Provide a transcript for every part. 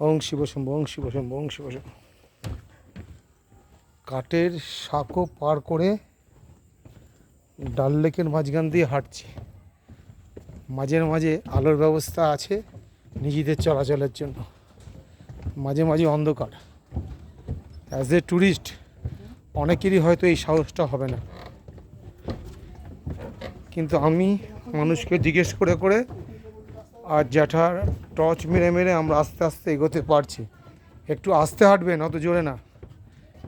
ওং শিব শম্ভু, ওং শিব শম্ভু শিব শম্ভু। কাঠের সাঁকো পার করে ডাল লেকের মাঝখান দিয়ে হাঁটছি। মাঝে মাঝে আলোর ব্যবস্থা আছে নিজেদের চলাচলের জন্য। মাঝে মাঝে অন্ধকার। অ্যাজ এ ট্যুরিস্ট অনেকেরই হয়তো এই সাহসটা হবে না। কিন্তু আমি মানুষকে জিজ্ঞেস করে করে আর জ্যাঠার টর্চ মেরে মেরে আমরা আস্তে আস্তে এগোতে পারছি। একটু আস্তে হাঁটবেন, অত জোরে না।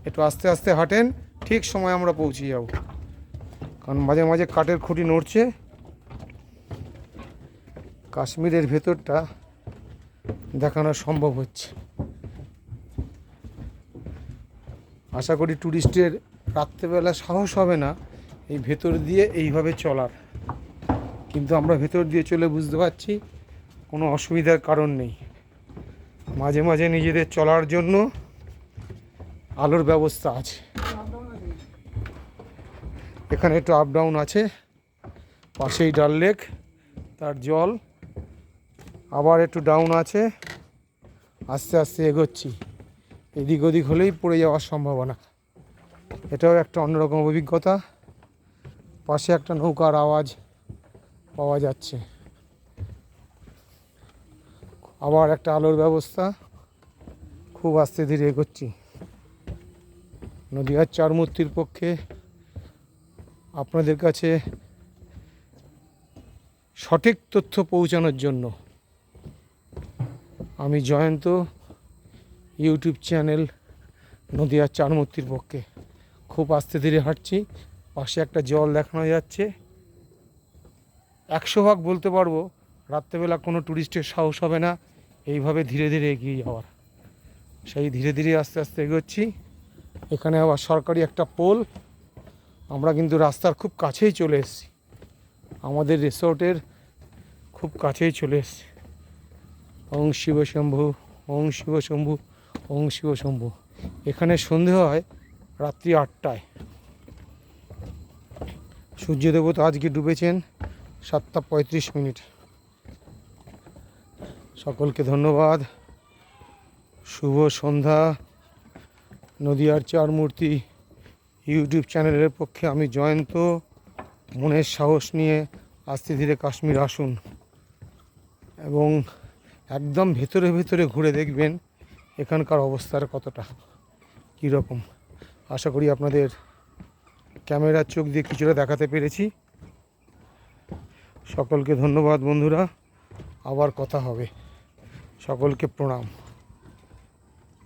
একটু আস্তে আস্তে হাঁটেন, ঠিক সময় আমরা পৌঁছে যাব। কারণ মাঝে মাঝে কাঠের খুঁটি নড়ছে। কাশ্মীরের ভেতরটা দেখানো সম্ভব হচ্ছে। আশা করি ট্যুরিস্টের রাত্রেবেলা সাহস হবে না এই ভেতর দিয়ে এইভাবে চলার। কিন্তু আমরা ভেতর দিয়ে চলে বুঝতে পারছি কোনো অসুবিধার কারণ নেই। মাঝে মাঝে নিজেদের চলার জন্য আলোর ব্যবস্থা আছে। এখানে একটু আপ ডাউন আছে। পাশেই ডাল লেক, তার জল আবার একটু ডাউন আছে। আস্তে আস্তে এগোচ্ছি। এদিক ওদিক হলেই পড়ে যাওয়ার সম্ভাবনা। এটাও একটা অন্যরকম অভিজ্ঞতা। পাশে একটা নৌকার আওয়াজ পাওয়া যাচ্ছে। আবার একটা আলোর ব্যবস্থা। খুব আস্তে ধীরে এগোচ্ছি। নদীয়ার চার মূর্তির পক্ষে আপনাদের কাছে সঠিক তথ্য পৌঁছানোর জন্য আমি জয়ন্ত ইউটিউব চ্যানেল নদীয়ার চার মূর্তির পক্ষে। খুব আস্তে ধীরে হাঁটছি, পাশে একটা জল দেখানো যাচ্ছে। একশো ভাগ বলতে পারব রাত্রেবেলা কোনো ট্যুরিস্টের সাহস হবে না। এইভাবে ধীরে ধীরে এগিয়ে যাওয়ার। সেই ধীরে ধীরে আস্তে আস্তে এগোচ্ছি। এখানে আবার সরকারি একটা পোল। আমরা কিন্তু রাস্তার খুব কাছেই চলে এসেছি। আমাদের রিসোর্টের খুব কাছেই চলে এসেছি। ওং শিব শম্ভু, ওং শিব শম্ভু, ওং শিব শম্ভু। এখানে সন্ধে হয় রাত্রি আটটায়। সূর্যদেবতা আজকে ডুবেছেন সাতটা পঁয়ত্রিশ মিনিট। সকলকে ধন্যবাদ। শুভ সন্ধ্যা। নদিয়ার চার মূর্তি ইউটিউব চ্যানেলের পক্ষে আমি জয়ন্ত। মনের সাহস নিয়ে আস্তে ধীরে কাশ্মীর আসুন এবং একদম ভেতরে ভেতরে ঘুরে দেখবেন এখানকার অবস্থার কতটা কীরকম আশা করি আপনাদের ক্যামেরার চোখ দিয়ে কিছুটা দেখাতে পেরেছি। সকলকে ধন্যবাদ বন্ধুরা। আবার কথা হবে। সকলকে প্রণাম।